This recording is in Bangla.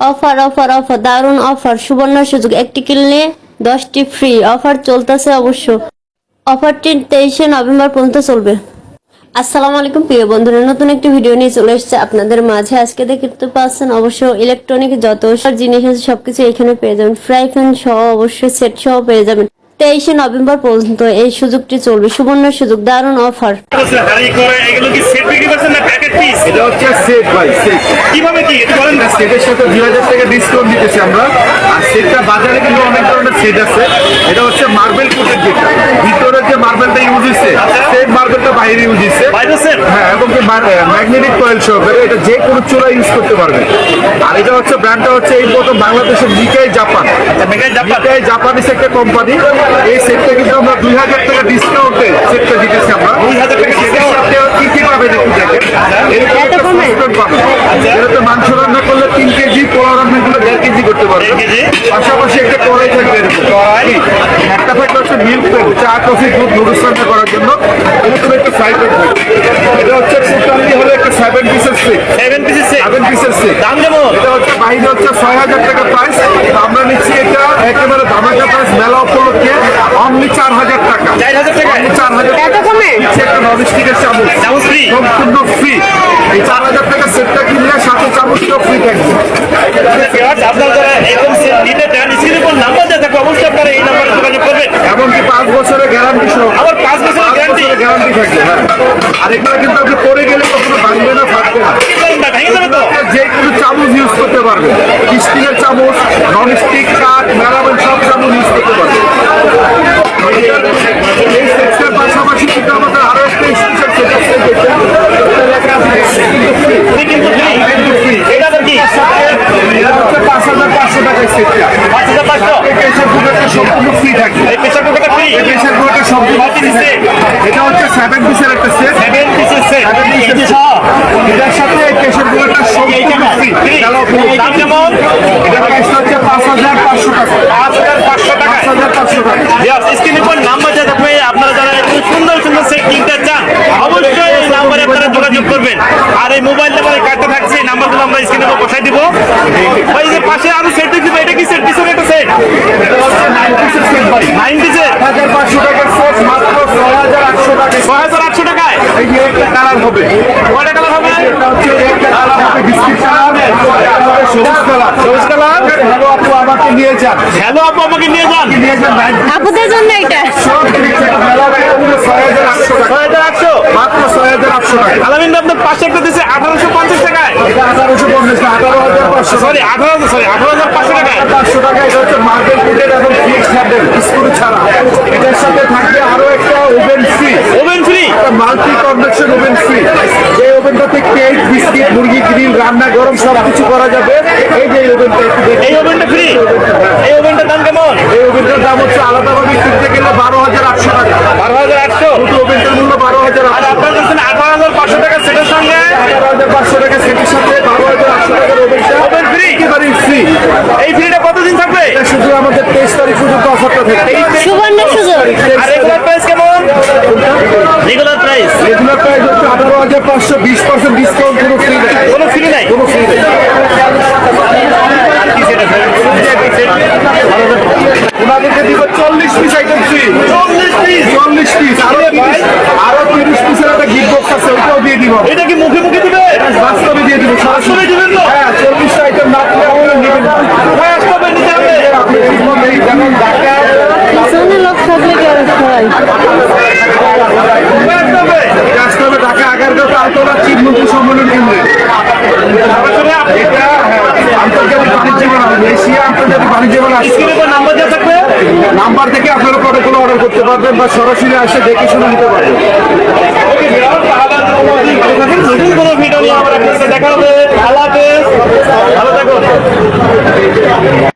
অফার অফার অফার, দারুণ অফার, সুবর্ণ সুযোগ, একটি কিনলে দশটি ফ্রি অফার চলতেছে অবশ্য। অফারটি তেইশে নভেম্বর পর্যন্ত চলবে। আসসালামু আলাইকুম, প্রিয় বন্ধুরা, নতুন একটি ভিডিও নিয়ে চলে এসেছে আপনাদের মাঝে। আজকে দেখতে পাচ্ছেন অবশ্য ইলেকট্রনিক যত সব জিনিস আছে, সবকিছু এখানে পেয়ে যাবেন। ফ্রাই প্যান সহ অবশ্যই সেট সহ পেয়ে যাবেন। তেইশে নভেম্বর পর্যন্ত এই সুযোগটি চলবে। সুবর্ণ সুযোগ, দারুণ অফার। পিস এটা হচ্ছে সেট ভাই সেট কীভাবে কি? একটু বলেন না। সেটের সাথে দুই হাজার টাকা ডিসকাউন্ট দিতেছি আমরা। আর সেটটা বাজারে কিন্তু অনেক ধরনের সেট আছে। এটা হচ্ছে মার্বেল কোটের যেটা যে মার্বেলটা ইউজ হচ্ছে সেট মার্বেলটা বাইরে ইউজ সেট হ্যাঁ এবং ম্যাগনেটিক কয়েল সহকারে এটা যে কোনো চূড়া ইউজ করতে পারবে। আর এটা হচ্ছে ব্র্যান্ডটা হচ্ছে এই প্রথম বাংলাদেশের নিকাই জাপান নিকাই জাপানিস একটা কোম্পানি এই সেটটা কিন্তু আমরা দুই হাজার টাকা ডিসকাউন্টে সেটটা দিতেছি আমরা 2000 টাকা সেটের সাথে কি কি পাবেন একটু দেখেন এরকম একটা সংস্করণ পাবেন এটাতে মাংস রান্না করলে তিন কেজি পোলাও রান্না করলে দেড় কেজি করতে কেজি? পাশাপাশি একটা কড়াই থাকবে কড়াই? একটা থাকবে হচ্ছে মিল্ক চা কফি দুধ নুডলস রান্না করার জন্য। এরকম একটা ফ্রাই প্যান থাকবে। এটা হচ্ছে টোটালি হলো একটা সেভেন পিসের সেট সেভেন পিসের সেট সেভেন পিসের সেট দাম কেমন? এটা হচ্ছে বাইরে হচ্ছে ছয় হাজার টাকা প্রাইস আমরা নিচ্ছি এটা একেবারে ধামাকা প্রাইস মেলা উপলক্ষে। অনলি চার হাজার টাকা। চার হাজার টাকা? চার হাজার টাকা। কমে? একটা ননস্টিকের চামচ। চামচ free? সম্পূর্ণ ফ্রি এই চার হাজার টাকা সেটটা কিনলে সাথে চামচটাও ফ্রি থাকবে Viewers, আপনারা যারা এরকম সেট নিতে চান। স্ক্রিনে কোন নাম্বার দেওয়া থাকবে অবশ্যই আপনারা এই নাম্বারে যোগাযোগ করবেন। এমনকি পাঁচ বছরের গ্যারান্টি সহ। আবার পাঁচ বছরের গ্যারান্টি গ্যারান্টি থাকবে হ্যাঁ। আর এগুলো কিন্তু আপনি পরে গেলে কখনো ভাঙবে না ফাটবে না। ভেঙে যাবে তো। যে কোনো চামচ ইউজ করতে পারবে স্টিলের চামচ নন স্টিক কাঠ সব চামচ ইউজ করতে পারবে এই সেটটার পাশাপাশি কিন্তু আমাদের আরও একটা স্পেশাল সেট আছে যেটা এটা লেখা আছে এটা কিন্তু free। এটা আবার কি এটা হচ্ছে পাঁচ হাজার পাঁচ হাজার পাঁচশো টাকা পাঁচ হাজার পাঁচশো টাকা পাঁচ হাজার পাঁচশো টাকা আপনারা যারা সুন্দর সুন্দর অবশ্যই এই নাম্বারে আপনারা যোগাযোগ করবেন। আর এই মোবাইল থাকছে এই নাম্বারগুলো আমরা স্ক্রিনে বসাই দিব। ভাই যে পাশে আরও সেট দেখছি এটা কি সেট পিছনে একটা সেট নাইন পিসের সেট ভাই নাইনটি সেট হাজার পাঁচশো টাকার সেট মাত্র ছয় হাজার আটশো টাকা ছয় হাজার আটশো টাকায়। এই যে একটা কালার হবে কয়টা কালার হবে? এটা হচ্ছে একটা কালার হবে বিস্কিট কালার সবুজ কালার সবুজ কালার হ্যালো আপু আমাকে নিয়ে যান। হ্যালো আপু আমাকে নিয়ে যান। আপুদের জন্য এটা সব মেলা ছয় হাজার আটশো টাকা ছয় হাজার আটশো মাত্র ছয় হাজার আটশো টাকা আলামিন ভাই, আপনার পাশে একটা দিচ্ছে আঠারোশো পঞ্চাশ টাকায় এটা আঠারোশো পঞ্চাশ না আঠারো হাজার পাঁচশো সরি আঠারো হাজার সরি আঠারো হাজার পাঁচশো টাকায় পাঁচশো টাকা এটা হচ্ছে মার্বেল এবং ফিক্স হ্যান্ডেল স্ক্রু ছাড়া। এটার সাথে থাকবে আরও একটা oven free oven free multi convection oven free যে ওভেনটাতে কেক বিস্কিট মুরগি গ্রিল রান্না গরম সব কিছু করা যাবে। এই যে ওভেনটা। এই ওভেনটা ফ্রি এই ওভেনটার দাম কেমন? এই ওভেনটার দাম হচ্ছে আলাদাভাবে কিনতে গেলে বারো হাজার আটশো টাকা। বারো হাজার আটশো? ওভেনটার মূল্য বারো হাজার আর আপনার কাছে আঠারো হাজার পাঁচশো টাকা সেটের সঙ্গে? আঠারো হাজার পাঁচশো টাকা সেটির সাথে বারো হাজার আটশো টাকার ওভেনটা ফ্রি এই ফ্রিটা কতদিন থাকবে? শুধু আমাদের তেইশ তারিখ পর্যন্ত অফারটা থাকে সুবর্ণ সুযোগ। আর রেগুলার প্রাইস কেমন? রেগুলার প্রাইস রেগুলার প্রাইস হচ্ছে আঠারো হাজার পাঁচশো বিশ পার্সেন্ট ডিসকাউন্ট কোনো ফ্রি নেই। কোনো ফ্রি নাই? কোনো ফ্রি নেই। কি সেট আছে? ওনাদেরকে দিব? চল্লিশ পিস আইটেম ফ্রি চল্লিশ পিস চল্লিশ পিস আরও তিরিশ আরও তিরিশ পিসের একটা গিফট বক্স আছে ওটাও দিয়ে দিব। এটা কি মুখে মুখে দিবে? বাস্তবে দিয়ে দিব। বাস্তবে দিবেন তো? হ্যাঁ চল্লিশটা আইটেম না পেলে আপনি নেবেন না। ভাই, আসতে হবে, নিতে হবে। আপনি জীবন এই যেমন ঢাকা পিছনে লোক থাকলে কি আর হয় ভাই, আসতে হবে। আসতে আন্তর্জাতিক নাম্বার নাম্বার থেকে আপনারা কোনো অর্ডার করতে পারবেন বা সরাসরি আসে দেখে শুনে নিতে পারবেন।